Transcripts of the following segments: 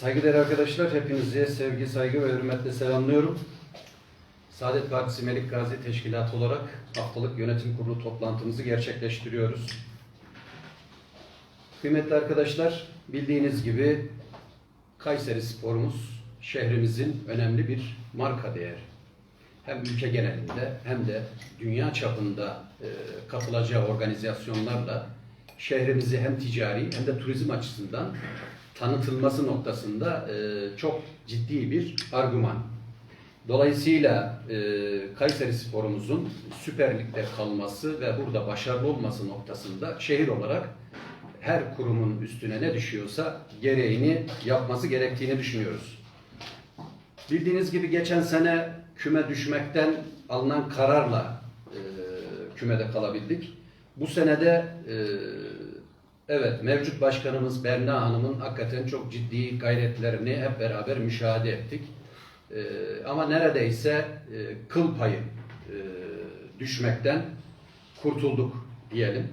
Saygıdeğer arkadaşlar, hepinizi sevgi, saygı ve hürmetle selamlıyorum. Saadet Partisi Melik Gazi Teşkilatı olarak haftalık yönetim kurulu toplantımızı gerçekleştiriyoruz. Kıymetli arkadaşlar, bildiğiniz gibi Kayseri sporumuz şehrimizin önemli bir marka değeri. Hem ülke genelinde hem de dünya çapında e, katılacağı organizasyonlarla şehrimizi hem ticari hem de turizm açısından tanıtılması noktasında e, çok ciddi bir argüman. Dolayısıyla e, Kayseri sporumuzun Süper Lig'de kalması ve burada başarılı olması noktasında şehir olarak her kurumun üstüne ne düşüyorsa gereğini yapması gerektiğini düşünüyoruz. Bildiğiniz gibi geçen sene küme düşmekten alınan kararla e, kümede kalabildik. Bu senede e, evet mevcut başkanımız Berna Hanım'ın hakikaten çok ciddi gayretlerini hep beraber müşahede ettik. E, ama neredeyse e, kıl payı e, düşmekten kurtulduk diyelim.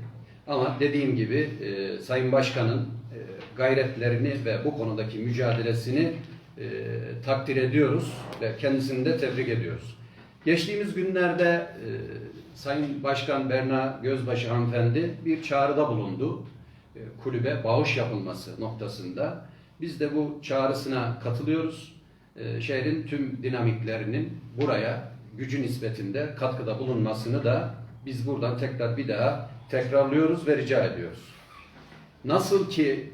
Ama dediğim gibi e, Sayın Başkan'ın e, gayretlerini ve bu konudaki mücadelesini e, takdir ediyoruz ve kendisini de tebrik ediyoruz. Geçtiğimiz günlerde e, Sayın Başkan Berna Gözbaşı hanımefendi bir çağrıda bulundu. E, kulübe bağış yapılması noktasında. Biz de bu çağrısına katılıyoruz. E, şehrin tüm dinamiklerinin buraya gücü nispetinde katkıda bulunmasını da biz buradan tekrar bir daha tekrarlıyoruz ve rica ediyoruz. Nasıl ki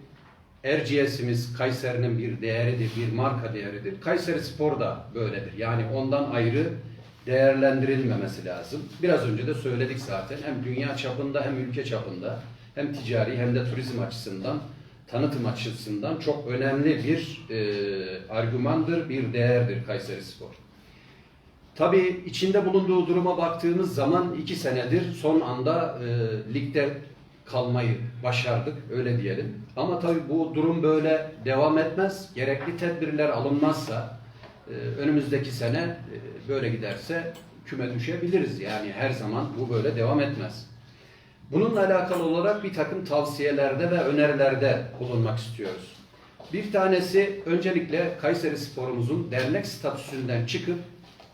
Erciyes'imiz Kayseri'nin bir değeridir, bir marka değeridir. Kayseri Spor da böyledir. Yani ondan ayrı değerlendirilmemesi lazım. Biraz önce de söyledik zaten. Hem dünya çapında hem ülke çapında hem ticari hem de turizm açısından tanıtım açısından çok önemli bir e, argümandır, bir değerdir Kayseri Spor. Tabii içinde bulunduğu duruma baktığımız zaman iki senedir son anda e, ligde kalmayı başardık öyle diyelim. Ama tabii bu durum böyle devam etmez. Gerekli tedbirler alınmazsa e, önümüzdeki sene e, böyle giderse küme düşebiliriz. Yani her zaman bu böyle devam etmez. Bununla alakalı olarak bir takım tavsiyelerde ve önerilerde bulunmak istiyoruz. Bir tanesi öncelikle Kayseri Sporumuzun dernek statüsünden çıkıp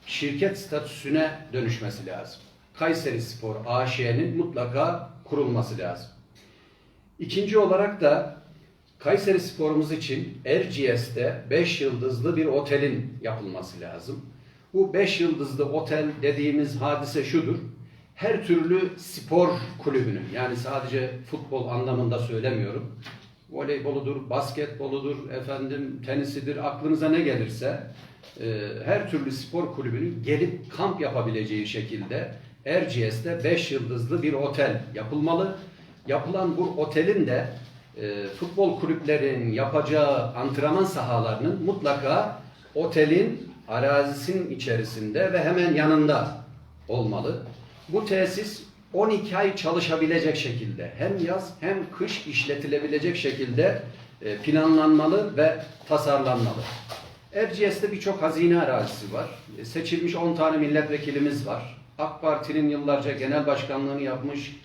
şirket statüsüne dönüşmesi lazım. Kayseri Spor AŞ'nin mutlaka kurulması lazım. İkinci olarak da Kayseri Sporumuz için Erciyes'te 5 yıldızlı bir otelin yapılması lazım. Bu 5 yıldızlı otel dediğimiz hadise şudur. Her türlü spor kulübünün yani sadece futbol anlamında söylemiyorum. Voleyboludur, basketboludur, efendim tenisidir, aklınıza ne gelirse e, her türlü spor kulübünün gelip kamp yapabileceği şekilde Erciyes'te 5 yıldızlı bir otel yapılmalı. Yapılan bu otelin de e, futbol kulüplerinin yapacağı antrenman sahalarının mutlaka otelin arazisinin içerisinde ve hemen yanında olmalı. Bu tesis 12 ay çalışabilecek şekilde hem yaz hem kış işletilebilecek şekilde e, planlanmalı ve tasarlanmalı. Erciyes'te birçok hazine arazisi var. E, Seçilmiş 10 tane milletvekilimiz var. AK Parti'nin yıllarca genel başkanlığını yapmış,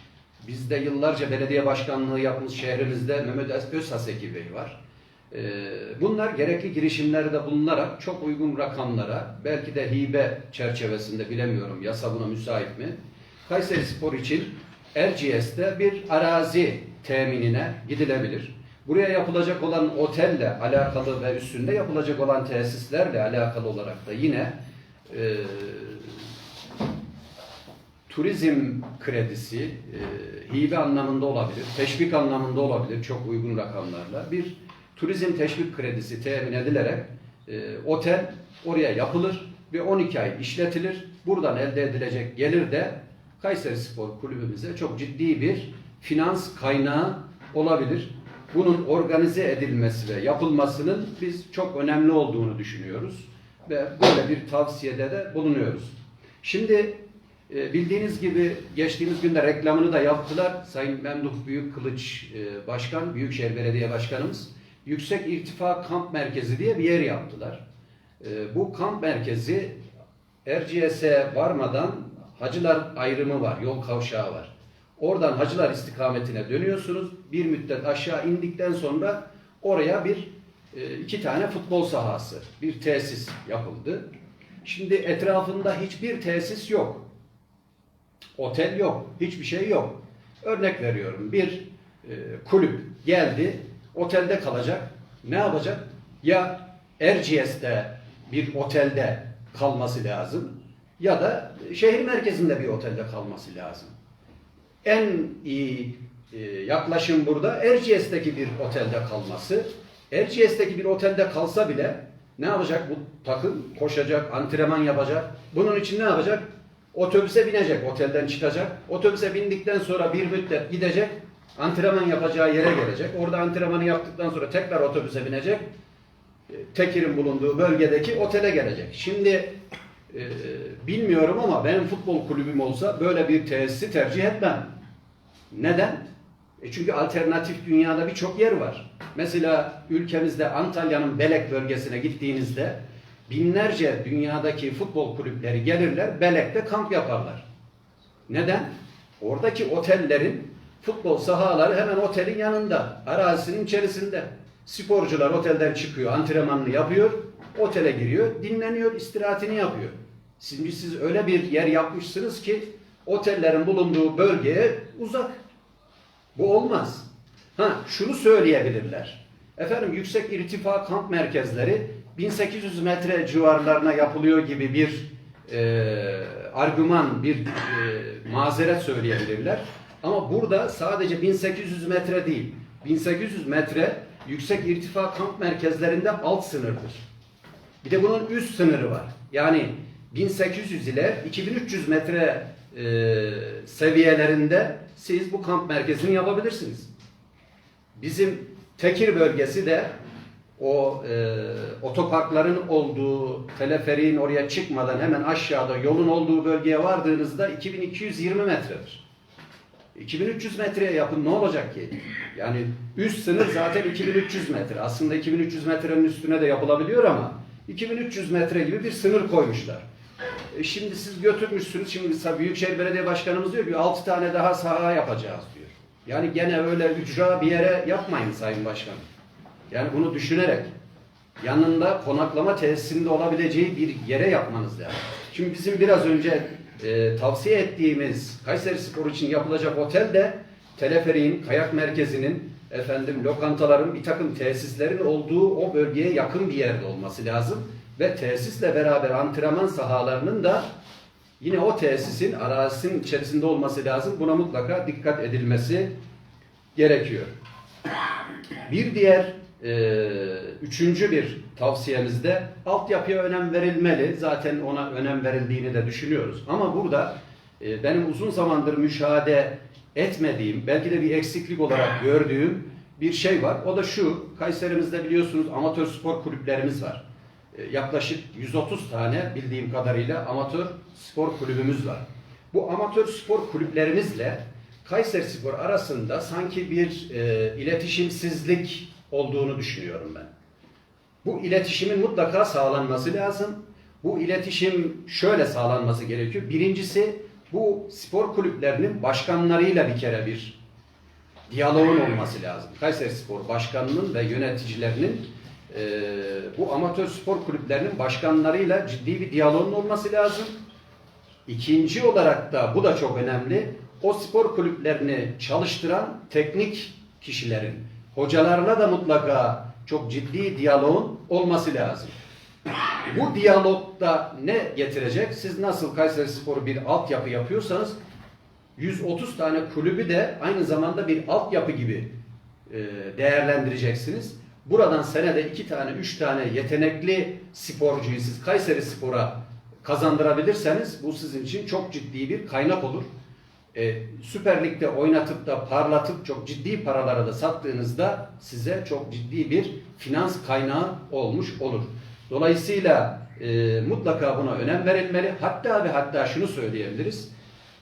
bizde yıllarca belediye başkanlığı yapmış şehrimizde Mehmet Özhaseki Bey var. E, Bunlar gerekli girişimlerde bulunarak çok uygun rakamlara, belki de hibe çerçevesinde bilemiyorum yasa buna müsait mi? Kayseri Spor için Erciyes'te bir arazi teminine gidilebilir. Buraya yapılacak olan otelle alakalı ve üstünde yapılacak olan tesislerle alakalı olarak da yine e, turizm kredisi e, hibe anlamında olabilir, teşvik anlamında olabilir çok uygun rakamlarla. Bir turizm teşvik kredisi temin edilerek e, otel oraya yapılır ve 12 ay işletilir. Buradan elde edilecek gelir de Kayseri Spor Kulübümüze çok ciddi bir finans kaynağı olabilir. Bunun organize edilmesi ve yapılmasının biz çok önemli olduğunu düşünüyoruz ve böyle bir tavsiyede de bulunuyoruz. Şimdi e, bildiğiniz gibi geçtiğimiz günde reklamını da yaptılar. Sayın Memduh Büyükkılıç e, Başkan, Büyükşehir Belediye Başkanımız Yüksek İrtifa Kamp Merkezi diye bir yer yaptılar. E, Bu kamp merkezi Erciyes'e varmadan Hacılar ayrımı var, yol kavşağı var. Oradan Hacılar istikametine dönüyorsunuz. Bir müddet aşağı indikten sonra oraya bir e, iki tane futbol sahası, bir tesis yapıldı. Şimdi etrafında hiçbir tesis yok. Otel yok, hiçbir şey yok. Örnek veriyorum bir e, kulüp geldi, otelde kalacak. Ne yapacak? Ya Erciyes'te bir otelde kalması lazım ya da şehir merkezinde bir otelde kalması lazım. En iyi e, yaklaşım burada Erciyes'teki bir otelde kalması. Erciyes'teki bir otelde kalsa bile ne yapacak bu takım? Koşacak, antrenman yapacak. Bunun için ne yapacak? Otobüse binecek, otelden çıkacak. Otobüse bindikten sonra bir müddet gidecek, antrenman yapacağı yere gelecek. Orada antrenmanı yaptıktan sonra tekrar otobüse binecek. E, Tekir'in bulunduğu bölgedeki otele gelecek. Şimdi e, bilmiyorum ama benim futbol kulübüm olsa böyle bir tesisi tercih etmem. Neden? E çünkü alternatif dünyada birçok yer var. Mesela ülkemizde Antalya'nın Belek bölgesine gittiğinizde binlerce dünyadaki futbol kulüpleri gelirler, Belek'te kamp yaparlar. Neden? Oradaki otellerin futbol sahaları hemen otelin yanında, arazisinin içerisinde. Sporcular otelden çıkıyor, antrenmanını yapıyor, otele giriyor, dinleniyor, istirahatini yapıyor. Şimdi siz öyle bir yer yapmışsınız ki otellerin bulunduğu bölgeye uzak. Bu olmaz. Ha şunu söyleyebilirler. Efendim yüksek irtifa kamp merkezleri 1800 metre civarlarına yapılıyor gibi bir e, argüman, bir e, mazeret söyleyebilirler. Ama burada sadece 1800 metre değil, 1800 metre yüksek irtifa kamp merkezlerinde alt sınırdır. Bir de bunun üst sınırı var. Yani 1800 ile 2300 metre e, seviyelerinde siz bu kamp merkezini yapabilirsiniz. Bizim Tekir bölgesi de o e, otoparkların olduğu, teleferiğin oraya çıkmadan hemen aşağıda yolun olduğu bölgeye vardığınızda 2220 metredir. 2300 metreye yakın ne olacak ki? Yani üst sınır zaten 2300 metre. Aslında 2300 metrenin üstüne de yapılabiliyor ama 2300 metre gibi bir sınır koymuşlar. E şimdi siz götürmüşsünüz. Şimdi Büyükşehir Belediye Başkanımız diyor ki 6 tane daha saha yapacağız diyor. Yani gene öyle ücra bir yere yapmayın Sayın Başkan. Yani bunu düşünerek yanında konaklama tesisinde olabileceği bir yere yapmanız lazım. Şimdi bizim biraz önce e, tavsiye ettiğimiz Kayseri Spor için yapılacak otel de teleferiğin, kayak merkezinin, efendim lokantaların, bir takım tesislerin olduğu o bölgeye yakın bir yerde olması lazım. Ve tesisle beraber antrenman sahalarının da yine o tesisin arazisinin içerisinde olması lazım. Buna mutlaka dikkat edilmesi gerekiyor. Bir diğer e, üçüncü bir tavsiyemizde altyapıya önem verilmeli. Zaten ona önem verildiğini de düşünüyoruz. Ama burada e, benim uzun zamandır müşahede etmediğim, belki de bir eksiklik olarak gördüğüm bir şey var. O da şu, Kayserimizde biliyorsunuz amatör spor kulüplerimiz var. E, yaklaşık 130 tane bildiğim kadarıyla amatör spor kulübümüz var. Bu amatör spor kulüplerimizle Kayseri Spor arasında sanki bir e, iletişimsizlik olduğunu düşünüyorum ben. Bu iletişimin mutlaka sağlanması lazım. Bu iletişim şöyle sağlanması gerekiyor. Birincisi bu spor kulüplerinin başkanlarıyla bir kere bir diyaloğun olması lazım. Kayseri Spor Başkanı'nın ve yöneticilerinin e, bu amatör spor kulüplerinin başkanlarıyla ciddi bir diyaloğun olması lazım. İkinci olarak da bu da çok önemli. O spor kulüplerini çalıştıran teknik kişilerin, hocalarla da mutlaka çok ciddi diyaloğun olması lazım. Bu diyalogda ne getirecek? Siz nasıl Kayseri Spor'u bir altyapı yapıyorsanız 130 tane kulübü de aynı zamanda bir altyapı gibi e, değerlendireceksiniz. Buradan senede iki tane, üç tane yetenekli sporcuyu siz Kayseri Spor'a kazandırabilirseniz bu sizin için çok ciddi bir kaynak olur. E, Süper Lig'de oynatıp da parlatıp çok ciddi paralara da sattığınızda size çok ciddi bir finans kaynağı olmuş olur. Dolayısıyla e, mutlaka buna önem verilmeli. Hatta ve hatta şunu söyleyebiliriz.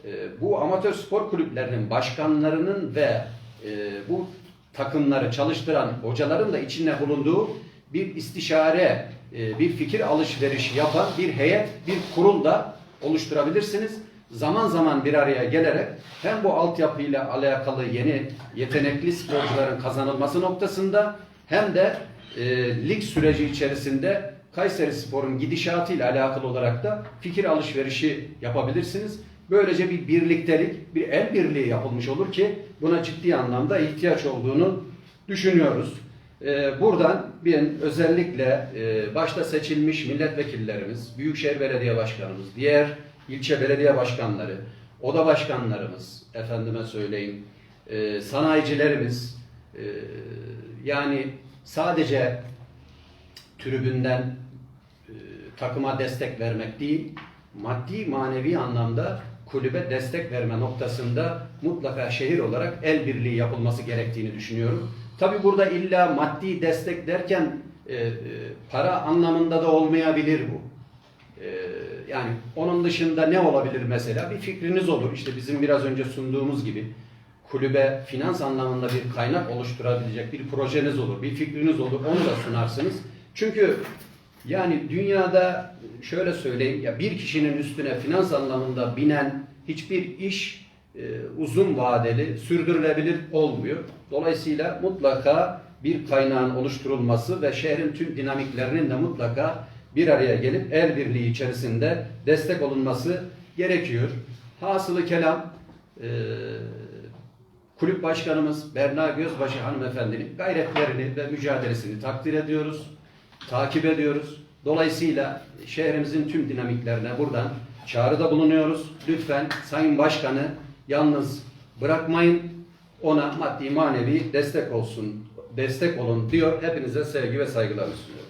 E, bu amatör spor kulüplerinin başkanlarının ve e, bu takımları çalıştıran hocaların da içinde bulunduğu bir istişare, e, bir fikir alışverişi yapan bir heyet, bir kurul da oluşturabilirsiniz. Zaman zaman bir araya gelerek hem bu altyapıyla alakalı yeni yetenekli sporcuların kazanılması noktasında hem de e, lig süreci içerisinde Kayseri Spor'un gidişatıyla alakalı olarak da fikir alışverişi yapabilirsiniz. Böylece bir birliktelik, bir el birliği yapılmış olur ki buna ciddi anlamda ihtiyaç olduğunu düşünüyoruz. Ee, buradan ben özellikle e, başta seçilmiş milletvekillerimiz, Büyükşehir Belediye Başkanımız, diğer ilçe belediye başkanları, oda başkanlarımız, efendime söyleyeyim, e, sanayicilerimiz, e, yani sadece tribünden e, takıma destek vermek değil, maddi manevi anlamda kulübe destek verme noktasında mutlaka şehir olarak el birliği yapılması gerektiğini düşünüyorum. Tabi burada illa maddi destek derken e, e, para anlamında da olmayabilir bu. Yani onun dışında ne olabilir mesela? Bir fikriniz olur. İşte bizim biraz önce sunduğumuz gibi kulübe finans anlamında bir kaynak oluşturabilecek bir projeniz olur, bir fikriniz olur. Onu da sunarsınız. Çünkü yani dünyada şöyle söyleyeyim ya bir kişinin üstüne finans anlamında binen hiçbir iş e, uzun vadeli sürdürülebilir olmuyor. Dolayısıyla mutlaka bir kaynağın oluşturulması ve şehrin tüm dinamiklerinin de mutlaka bir araya gelip el birliği içerisinde destek olunması gerekiyor. Hasılı kelam e, kulüp başkanımız Berna Gözbaşı hanımefendinin gayretlerini ve mücadelesini takdir ediyoruz takip ediyoruz. Dolayısıyla şehrimizin tüm dinamiklerine buradan çağrıda bulunuyoruz. Lütfen Sayın Başkanı yalnız bırakmayın. Ona maddi manevi destek olsun, destek olun diyor. Hepinize sevgi ve saygılar sunuyorum.